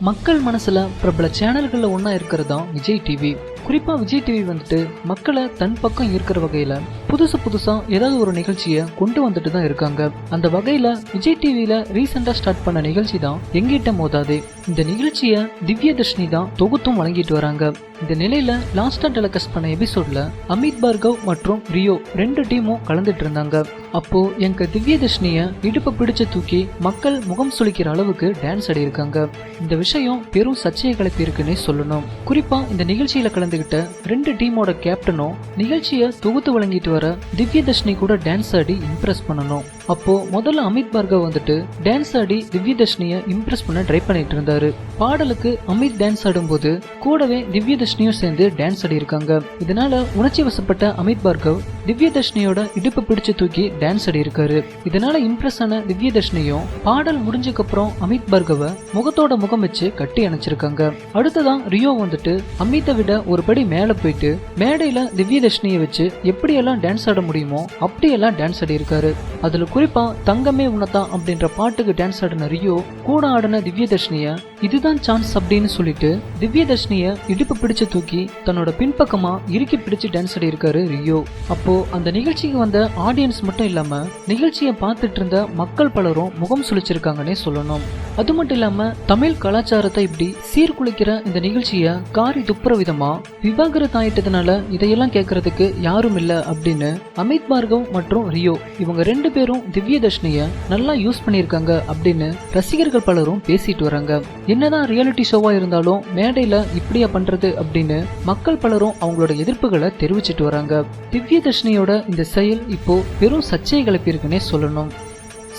மக்கள் மனசுல பிரபல சேனல்களில் ஒன்றா இருக்கிறது தான் விஜய் டிவி. குறிப்பா விஜய் டிவி வந்துட்டு மக்களை தன் பக்கம் ஈர்க்கிற வகையில புதுசு புதுசா ஏதாவது ஒரு நிகழ்ச்சியை கொண்டு வந்துட்டு தான் இருக்காங்க. அந்த வகையில் விஜய் டிவியில் ரீசெண்டா ஸ்டார்ட் பண்ண நிகழ்ச்சி தான் எங்கிட்ட மோதாதே. இந்த நிகழ்ச்சியை திவ்ய தர்ஷினி தான் தொகுத்தும் வழங்கிட்டு வராங்க. இந்த நிலையில லாஸ்டா டெலிகாஸ்ட் பண்ண எபிசோட்ல அமித் பார்கவ் மற்றும் ரியோ ரெண்டு டீமும் கலந்துட்டு இருந்தாங்க. அப்போ எங்க திவ்ய தர்ஷினிய இடுப்பை பிடிச்சு தூக்கி மக்கள் முகம் சுளிக்கிற அளவுக்கு டான்ஸ் ஆடி இருக்காங்க இந்த விஷயம் பெரும் சர்ச்சையை கிளப்பி இருக்குன்னே சொல்லணும். குறிப்பா இந்த நிகழ்ச்சியில கலந்து கலந்துகிட்ட ரெண்டு டீமோட கேப்டனும் நிகழ்ச்சியை தொகுத்து வழங்கிட்டு வர திவ்யதர்ஷினி கூட டான்ஸ் ஆடி இம்ப்ரெஸ் பண்ணணும். அப்போ முதல்ல அமித் பார்கவ் வந்துட்டு டான்ஸ் ஆடி திவ்யதர்ஷினிய இம்ப்ரெஸ் பண்ண ட்ரை பண்ணிட்டு இருந்தாரு. பாடலுக்கு அமித் டான்ஸ் ஆடும்போது கூடவே திவ்யதர்ஷினியும் சேர்ந்து டான்ஸ் ஆடி இருக்காங்க. இதனால உணர்ச்சி வசப்பட்ட அமித் பார்கவ் திவ்யதர்ஷினியோட இடுப்பு பிடிச்சு தூக்கி டான்ஸ் ஆடி இருக்காரு. இதனால இம்ப்ரெஸ் ஆன திவ்யதர்ஷினியும் பாடல் முடிஞ்சதுக்கு அப்புறம் அமித் பார்கவ முகத்தோட முகம் வச்சு கட்டி அணைச்சிருக்காங்க. அடுத்ததான் ரியோ வந்துட்டு அமித்தை விட ஒரு படி மேலே போயிட்டு மேடையில திவ்யதர்ஷினியை வச்சு எப்படியெல்லாம் டான்ஸ் ஆட முடியுமோ அப்படியெல்லாம் டான்ஸ் ஆடியிருக்காரு அதில் அதுல குறிப்பா தங்கமே உனதான் அப்படின்ற பாட்டுக்கு டான்ஸ் ஆடின ரியோ கூட ஆடின திவ்யதர்ஷினிய இதுதான் சான்ஸ் அப்படின்னு சொல்லிட்டு திவ்யதர்ஷினியை இடுப்பு பிடிச்சு தூக்கி தன்னோட பின்பக்கமா இறுக்கி பிடிச்சு டான்ஸ் ஆடியிருக்காரு ரியோ. அப்போ அந்த நிகழ்ச்சிக்கு வந்த ஆடியன்ஸ் மட்டும் இல்லாம நிகழ்ச்சியை பார்த்துட்டு இருந்த மக்கள் பலரும் முகம் சுழிச்சிருக்காங்கன்னே சொல்லணும். அது மட்டும் இல்லாம தமிழ் கலாச்சாரத்தை இப்படி சீர்குலைக்கிற இந்த நிகழ்ச்சியை காரி துப்புற விதமா விவாகரத்து ஆயிட்டதுனால இதையெல்லாம் கேட்கறதுக்கு யாரும் இல்ல அப்படின்னு அமித் பார்கவ் மற்றும் ரியோ இவங்க ரெண்டு பேரும் திவ்ய தர்ஷினிய நல்லா யூஸ் பண்ணியிருக்காங்க அப்படின்னு ரசிகர்கள் பலரும் பேசிட்டு வராங்க. என்னதான் ரியாலிட்டி ஷோவா இருந்தாலும் மேடையில இப்படியா பண்றது அப்படின்னு மக்கள் பலரும் அவங்களோட எதிர்ப்புகளை தெரிவிச்சிட்டு வராங்க. திவ்ய தர்ஷினியோட இந்த செயல் இப்போ பெரும் சர்ச்சையை கிளப்பியிருக்குன்னே சொல்லணும்.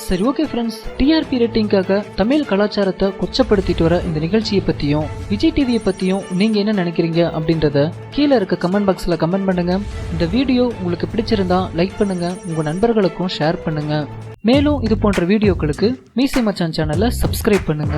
சரி ஓகே ஃப்ரெண்ட்ஸ் டிஆர்பி ரேட்டிங்காக தமிழ் கலாச்சாரத்தை கொச்சப்படுத்திட்டு வர இந்த நிகழ்ச்சியை பற்றியும் விஜய் டிவியை பற்றியும் நீங்கள் என்ன நினைக்கிறீங்க அப்படின்றத கீழே இருக்க கமெண்ட் பாக்ஸில் கமெண்ட் பண்ணுங்க. இந்த வீடியோ உங்களுக்கு பிடிச்சிருந்தா லைக் பண்ணுங்க உங்கள் நண்பர்களுக்கும் ஷேர் பண்ணுங்க. மேலும் இது போன்ற வீடியோக்களுக்கு மீசி மச்சான் சேனலை சப்ஸ்கிரைப் பண்ணுங்க.